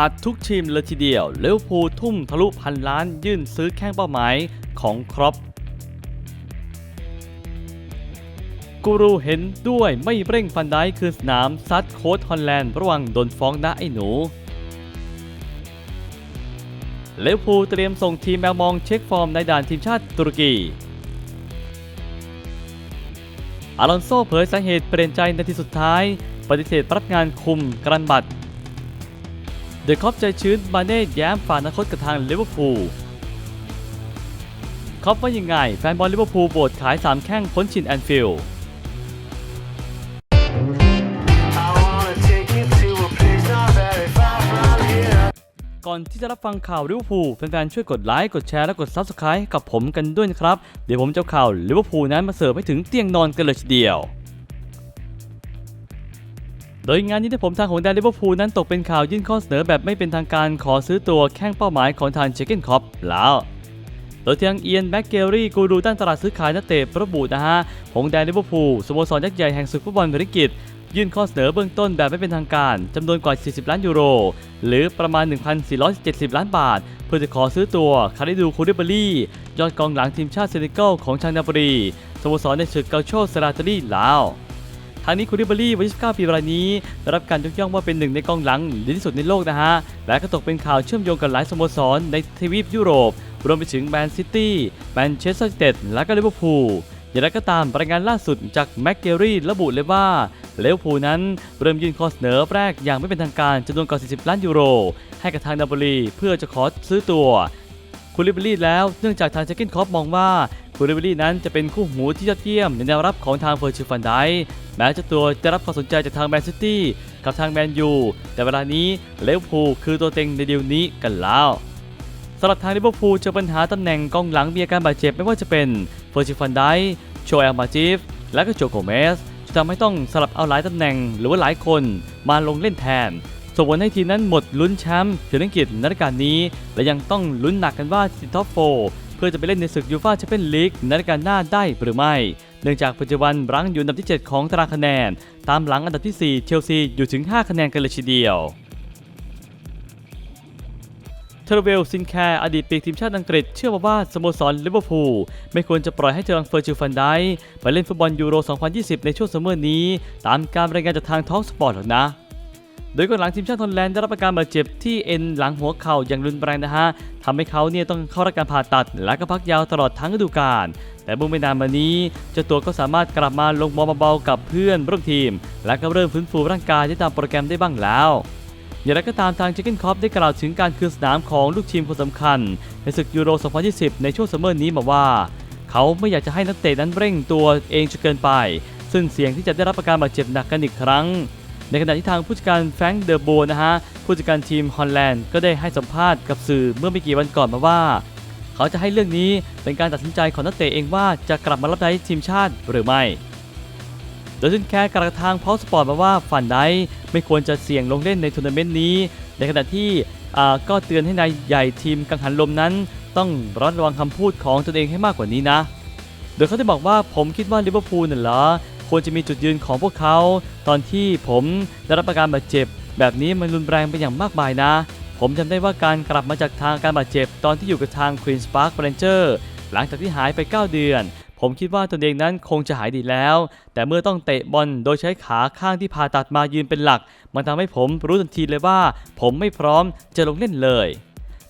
ปาดทุกทีมเลยทีเดียวเลี้ยวภูทุ่มทะลุพันล้านยื่นซื้อแข้งเป้าหมายของครอปกูรูเห็นด้วยไม่เร่งฟันได้คือสนามซัดโค้ดฮอลแลนด์ระว่างโดนฟ้องนะไอ้หนูเลวพูเตรียมส่งทีมแมวมองเช็คฟอร์มในด่านทีมชาติตุรกี อารอนโซเผยสาเหตุเปลี่ยนใจในที่สุดท้าย ปฏิเสธรับงานคุมกรันบัตร เดอะคอปใจชื้นมาเน่แย้มฝาอนาคตกับทางลิเวอร์พูลคอปว่ายังไง แฟนบอลลิเวอร์พูลโบดขาย3แข้งพ้นชินแอนฟิลด์ก่อนที่จะรับฟังข่าวลิเวอร์พูลแฟนๆช่วยกดไลค์กดแชร์และกด Subscribe กับผมกันด้วยนะครับ เดี๋ยวผมจะข่าวลิเวอร์พูลนั้นมาเสิร์ฟให้ถึงเตียงนอนกันเลยทีเดียว โดยงานนี้ที่ผมทางของแดนลิเวอร์พูลนั้นตกเป็นข่าวยื่นข้อเสนอแบบไม่เป็นทางการขอซื้อตัวแข้งเป้าหมายของทางเชคเกนคอปแล้วโดยทางเอียนแบ็กเกอรี่กูรูด้านตลาดซื้อขายนักเตะระบุนะฮะของแดนลิเวอร์พูลสโมสรยักษ์ใหญ่แห่งศึกฟุตบอลบริกิตยื่นข้อเสนอเบื้องต้นแบบไม่เป็นทางการจำนวนกว่า 40 ล้านยูโร หรือประมาณ 1,470 ล้านบาท เพื่อจะขอซื้อตัวคาริดูคูริเบอรี่ ยอดกองหลังทีมชาติเซเนกัลของชางนาบรีสโมสรในศึกเกาโชสราตรีลาว ทางนี้คูริเบอรี่วัย29ปีรายนี้ได้รับการยกย่องว่าเป็นหนึ่งในกองหลังดีที่สุดในโลกนะฮะ และก็ตกเป็นข่าวเชื่อมโยงกับหลายสโมสรในทวีปยุโรป รวมไปถึงแมนซิตี้แมนเชสเตอร์ยูไนเต็ดและก็ลิเวอร์พูลอย่างไรก็ตามรายงานล่าสุดจากแม็กเกอรี่ระบุเลยว่าเลวอร์พูนั้นเริ่มยื่นข้อเสนอแรกอย่างไม่เป็นทางการจำนวนกว่า 40 ล้านยูโร ให้กับทางนาโปลีเพื่อจะขอซื้อตัว คูลิเบอรี่แล้ว เนื่องจากทางเจคกินคอปมองว่าคูลิเบอรี่นั้นจะเป็นคู่หูที่ยอดเยี่ยมในแนวรับของทางเฟอร์ชิฟันไดแม้เจ้าตัวจะรับความสนใจจากทางแมนซิตี้กับทางแมนยูแต่เวลานี้เลวพูคือตัวเต็งในเดีลนี้กันแล้วสำหรับทางลิเวอร์พูลเจอปัญหาตำแหน่งกองหลังมีอาการบาดเจ็บไม่ว่าจะเป็นเฟอร์ชิฟันไดโชเอลมาจิฟและก็โจโกเมสจะทำให้ต้องสลับเอาหลายตำแหน่งหรือว่าหลายคนมาลงเล่นแทน ส่งผลให้ทีมนั้นหมดลุ้นแชมป์ถึงอังกฤษในฤดูกาลนี้ และยังต้องลุ้นหนักกันว่าทีมท็อปโฟเพื่อจะไปเล่นในศึกยูฟ่าแชมเปี้ยนลีกในฤดูกาลหน้าได้หรือไม่ เนื่องจากปัจจุบันรั้งอยู่อันดับที่ 7 ของตารางคะแนน ตามหลังอันดับที่ 4 เชลซีอยู่ถึง 5 คะแนนกันเลยทีเดียวเทรเวลซินแคร์อดีตปีกทีมชาติอังกฤษเชื่อมาว่าสโมสรลิเวอร์พูลไม่ควรจะปล่อยให้เจอรังเฟอร์จิลฟันได้ไปเล่นฟุตบอลยูโร 2020 ในช่วงซัมเมอร์นี้ ตามการรายงานจากทางท้องสปอร์ตหรอกนะ โดยกองหลังทีมชาติฮอลแลนด์ได้รับอาการบาดเจ็บที่เอ็นหลังหัวเข่าอย่างรุนแรงนะฮะทำให้เขาเนี่ยต้องเข้ารับการผ่าตัด และก็พักยาวตลอดทั้งฤดูกาลแต่เมื่อไม่นานมานี้เจ้าตัวก็สามารถกลับมาลงบอลเบาๆกับเพื่อนร่วมทีม และก็เริ่มฟื้นฟูร่างกายได้ตามโปรแกรมได้บ้างแล้วอย่างไรก็ตามทางเจคเกนคอปได้กล่าวถึงการคืนสนามของลูกทีมคนสำคัญ ในศึกยูโร 2020 ในช่วงซัมเมอร์นี้มาว่า เขาไม่อยากจะให้นักเตะนั้นเร่งตัวเองจนเกินไป ซึ่งเสี่ยงที่จะได้รับอาการบาดเจ็บหนักกันอีกครั้ง ในขณะที่ทางผู้จัดการแฟรงค์เดอโบนะฮะผู้จัดการทีมฮอลแลนด์ก็ได้ให้สัมภาษณ์กับสื่อเมื่อไม่กี่วันก่อนมาว่า เขาจะให้เรื่องนี้เป็นการตัดสินใจของนักเตะเองว่าจะกลับมารับใช้ทีมชาติหรือไม่ โดยซินแคร์กระทางพอสปอร์ตมาว่าฝันไดไม่ควรจะเสี่ยงลงเล่นในทัวร์นาเมนต์นี้ ในขณะที่ก็เตือนให้นายใหญ่ทีมกังหันลมนั้น ต้องรัดระวังคำพูดของตนเองให้มากกว่านี้นะ โดยเขาได้บอกว่าผมคิดว่าลิเวอร์พูลน่ะเหรอ ควรจะมีจุดยืนของพวกเขา ตอนที่ผมได้รับอาการบาดเจ็บ แบบนี้มันรุนแรงไปอย่างมากมายนะ ผมจำได้ว่าการกลับมาจากทางการบาดเจ็บ ตอนที่อยู่กับทาง Queen's Park Ranger หลังจากที่หายไป 9 เดือน ผมคิดว่าตนเองนั้นคงจะหายดีแล้ว แต่เมื่อต้องเตะบอลโดยใช้ขาข้างที่ผ่าตัดมายืนเป็นหลัก มันทำให้ผมรู้ทันทีเลยว่า ผมไม่พร้อมจะลงเล่นเลย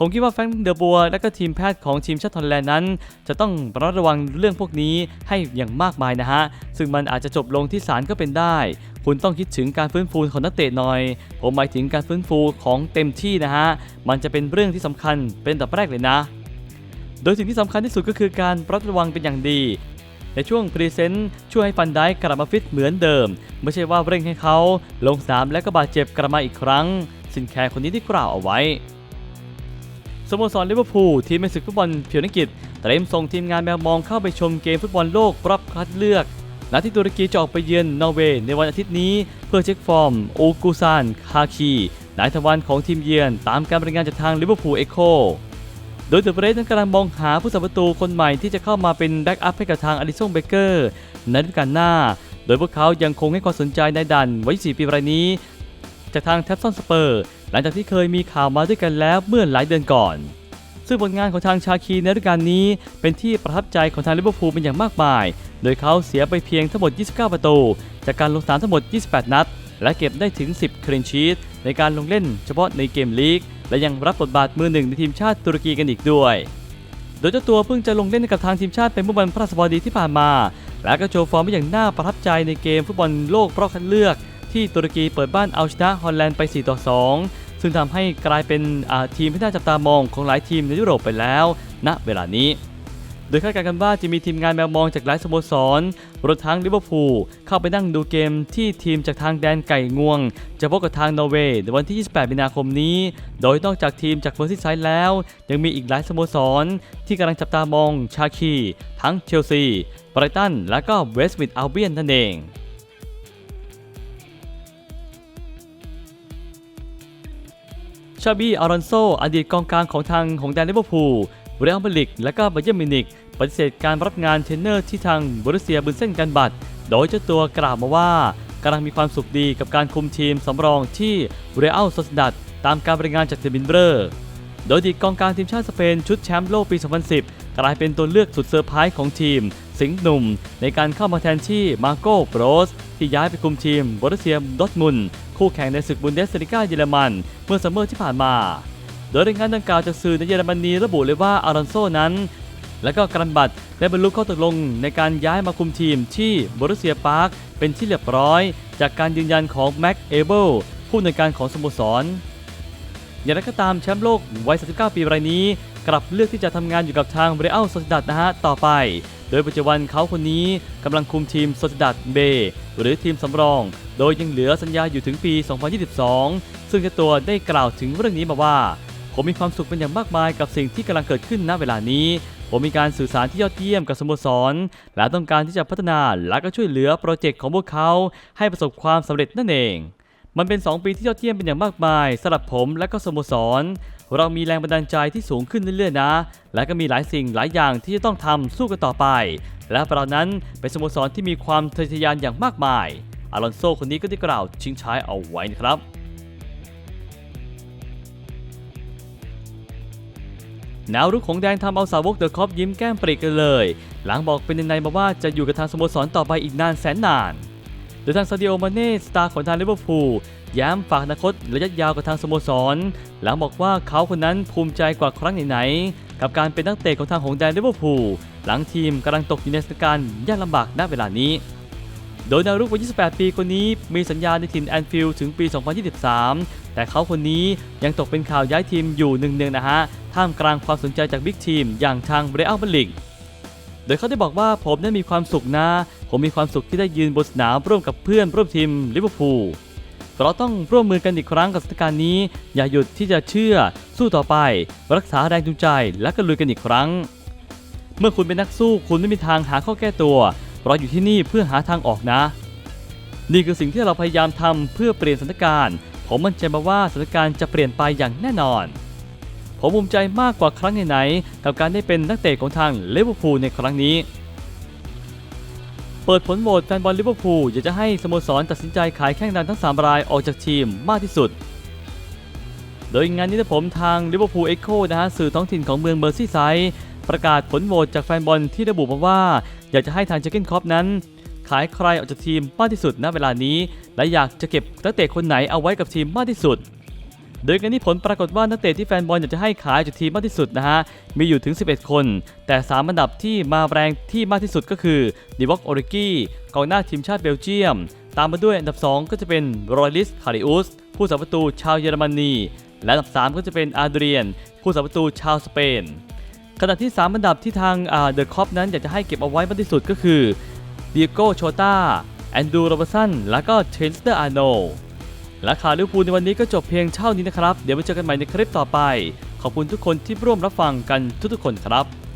ผมคิดว่าแฟรงค์เดอบัวและก็ทีมแพทย์ของทีมชาติฮอลแลนด์นั้น จะต้องระมัดระวังเรื่องพวกนี้ให้อย่างมากมายนะฮะ ซึ่งมันอาจจะจบลงที่ศาลก็เป็นได้ คุณต้องคิดถึงการฟื้นฟูของนักเตะหน่อย ผมหมายถึงการฟื้นฟูของเต็มที่นะฮะ มันจะเป็นเรื่องที่สำคัญเป็นอันดับแรกเลยนะ โดยสิ่งที่สำคัญที่สุดก็คือการระมัดระวังเป็นอย่างดีในช่วงพรีเซนต์ช่วยให้ฟันได้กลับมาฟิตเหมือนเดิม ไม่ใช่ว่าเร่งให้เขาลงสนามและก็บาดเจ็บกลับมาอีกครั้ง สินแคร์คนนี้ได้กล่าวเอาไว้ สโมสรลิเวอร์พูลทีมในศึกฟุตบอลเพียวนังกฤษเตรียมส่งทีมงานแมวมองเข้าไปชมเกมฟุตบอลโลกรอบคัดเลือกนัดที่ตุรกีจะออกไปเยือนนอร์เวย์ในวันอาทิตย์นี้ เพื่อเช็คฟอร์ม โอกูซานคาคีนายทวันของทีมเยือนตามการรายงานจากทางลิเวอร์พูลเอโคโดยเดอะเบรสนั้นกำลังมองหาผู้สัมประตูคนใหม่ที่จะเข้ามาเป็นแบ็กอัพให้กับทางอลิซงเบเกอร์ในฤดูกาลหน้า โดยพวกเขายังคงให้ความสนใจในดันไว้4ปีรายนี้ จากทางแท็บซอนสเปอร์ หลังจากที่เคยมีข่าวมาด้วยกันแล้วเมื่อหลายเดือนก่อน ซึ่งผลงานของทางชาคีในฤดูกาลนี้ เป็นที่ประทับใจของทางลิเวอร์พูลเป็นอย่างมากมาย โดยเขาเสียไปเพียงทั้งหมด 29 ประตู จากการลงสนามทั้งหมด 28 นัด และเก็บได้ถึง 10 คลีนชีตในการลงเล่นเฉพาะในเกมลีก และยังรับบทบาทมือหนึ่งในทีมชาติตุรกีกันอีกด้วย โดยเจ้าตัวเพิ่งจะลงเล่นกับทางทีมชาติเป็นเมื่อวันพฤหัสบดีที่ผ่านมา และก็โชว์ฟอร์มได้อย่างน่าประทับใจในเกมฟุตบอลโลกรอบคัดเลือก ที่ตุรกีเปิดบ้านเอาชนะฮอลแลนด์ไป 4 ต่อ 2 ซึ่งทำให้กลายเป็นทีมที่น่าจับตามองของหลายทีมในยุโรปไปแล้วณเวลานี้ โดยคาดการณ์กันว่าจะมีทีมงานแมวมองจากหลายสโมสรรวมทั้งลิเวอร์พูลเข้าไปนั่งดูเกมที่ทีมจากทางแดนไก่งวง จะพบกับทางนอร์เวย์ในวันที่ 28 มีนาคมนี้ โดยนอกจากทีมจากเมอร์ซีไซด์แล้ว ยังมีอีกหลายสโมสร ที่กำลังจับตามองชาคี ทั้งเชลซี ไบรตัน และก็เวสต์วิดอัลเบียนนั่นเอง ชาบีอารอนโซ อดีตกองกลางของทางของแดนลิเวอร์พูลเรอัลมาดริดและก็บาเยิร์นมิวนิกปฏิเสธการรับงานเทรนเนอร์ที่ทางบรุเซียบุนเส้นกันบัตโดยเจ้าตัวกล่าวมาว่ากำลังมีความสุขดีกับการคุมทีมสำรองที่เรอัลโซสดัดตามการบรายงานจากเดบินเบอร์โดยอดีตกองกลางทีมชาติสเปนชุดแชมป์โลกปี 2010 กลายเป็นตัวเลือกสุดเซอร์ไพรส์ของทีม สิงห์หนุ่ม ในการเข้ามาแทนที่มาโก้โบรส ที่ย้ายไปคุมทีมบรุสเซียดอทมุนคู่แข่งในศึกบุนเดสลิก้าเยอรมัน เมื่อซัมเมอร์ที่ผ่านมา โดยรายงานดังกล่าวจากสื่อในเยอรมนีระบุเลยว่าอารอนโซนั้น และก็กรันบัตได้บรรลุข้อตกลงในการย้ายมาคุมทีมที่บรุสเซียพาร์คเป็นที่เรียบร้อย จากการยืนยันของแม็กเอเบิลผู้อำนการของสโมสรอย่างไรก็ตามแชมป์โลกวัย 39 ปีรายนี้ กลับเลือกที่จะทำงานอยู่กับทางเรอัลโซซิดัดนะฮะ ต่อไป โดยปัจจุบันเขาคนนี้กำลังคุมทีมโซซิดัดเบหรือทีมสำรอง โดยยังเหลือสัญญาอยู่ถึงปี 2022 ซึ่งเจ้าตัวได้กล่าวถึงเรื่องนี้มาว่า ผมมีความสุขเป็นอย่างมากมายกับสิ่งที่กำลังเกิดขึ้นณเวลานี้ผมมีการสื่อสารที่ยอดเยี่ยมกับสโมสร และต้องการที่จะพัฒนาและก็ช่วยเหลือโปรเจกต์ของพวกเขาให้ประสบความสำเร็จนั่นเอง มันเป็น 2 ปีที่ยอดเยี่ยมเป็นอย่างมากมายสำหรับผมและก็สโมสร เรามีแรงบันดาลใจที่สูงขึ้นเรื่อยๆนะ และก็มีหลายสิ่งหลายอย่างที่จะต้องทำสู้กันต่อไป และเรานั้นเป็นสโมสรที่มีความทะเยอทะยานอย่างมากมาย อารอนโซคนนี้ก็ได้กล่าวชิงช้ายเอาไว้นะครับแนวรุกของแดงทำเอาสาวกเดอะคอปยิ้มแก้มปริกันเลย หลังบอกเป็นในๆมาว่าจะอยู่กับทางสโมสรต่อไปอีกนานแสนนาน โดยทางซาดิโอมาเน่สตาร์ของทางลิเวอร์พูลย้มฝากอนาคตระยะยาวกับทางสโมสร หลังบอกว่าเขาคนนั้นภูมิใจกว่าครั้งไหนๆกับการเป็นนักเตะของทางหงแดงลิเวอร์พูลหลังทีมกำลังตกอยู่ในสถานการณ์ยากลำบากณเวลานี้ โดยดาวรุ่งวัย 28 ปีคนนี้มีสัญญาในถิ่นแอนฟิลด์ถึงปี 2023 แต่เขาคนนี้ยังตกเป็นข่าวย้ายทีมอยู่หนึ่งเนืองนะฮะท่ามกลางความสนใจจากบิ๊กทีมอย่างทางเรอัลมาดริดโดยเขาได้บอกว่าผมนั้นมีความสุขนะ ผมมีความสุขที่ได้ยืนบนสนามร่วมกับเพื่อนร่วมทีมลิเวอร์พูลเราต้องร่วมมือกันอีกครั้งกับสถานการณ์นี้ อย่าหยุดที่จะเชื่อ สู้ต่อไป รักษาแรงจูงใจและก็ลุยกันอีกครั้ง เมื่อคุณเป็นนักสู้คุณไม่มีทางหาข้อแก้ตัว เราอยู่ที่นี่เพื่อหาทางออกนะ นี่คือสิ่งที่เราพยายามทำเพื่อเปลี่ยนสถานการณ์ ผมมั่นใจมาว่าสถานการณ์จะเปลี่ยนไปอย่างแน่นอน ผมภูมิใจมากกว่าครั้งไหนๆกับการได้เป็นนักเตะของทางลิเวอร์พูลในครั้งนี้ เปิดผลโหวตแฟนบอลลิเวอร์พูลอยากจะให้สโมสรตัดสินใจขายแข้งดังทั้ง 3 รายออกจากทีมมากที่สุด โดยงานนี้นะผมทางลิเวอร์พูลเอ็กโคนะฮะสื่อท้องถิ่นของเมืองเมอร์ซีไซด์ประกาศผลโหวตจากแฟนบอลที่ระบุมาว่า อยากจะให้ทางเจเกนคอปนั้น ขายใครออกจากทีมมากที่สุดณเวลานี้ และอยากจะเก็บนักเตะคนไหนเอาไว้กับทีมมากที่สุด โดยงานนี้ผลปรากฏว่านักเตะที่แฟนบอลอยากจะให้ขายจากทีมมากที่สุดนะฮะ มีอยู่ถึง 11 คน แต่ 3 อันดับที่มาแรงที่มากที่สุดก็คือดิวอกโอริกี้กองหน้าทีมชาติเบลเยียม ตามมาด้วยอันดับ 2 ก็จะเป็นรอยลิสคาริอุสผู้สาประตูชาวเยอรมนีและอันดับ 3 ก็จะเป็นอาเดรียน ผู้สาประตูชาวสเปนขณะที่ 3 อันดับที่ทางเดอะคอปนั้นอยากจะให้เก็บเอาไว้มากที่สุดก็คือเดียโกโชตาแอนดูโรบสันและก็เทรนสเตอร์อาร์โน และข่าวลิเวอร์พูลในวันนี้ก็จบเพียงเท่านี้นะครับ เดี๋ยวไปเจอกันใหม่ในคลิปต่อไป ขอบคุณทุกคนที่ร่วมรับฟังกันทุกๆคนครับ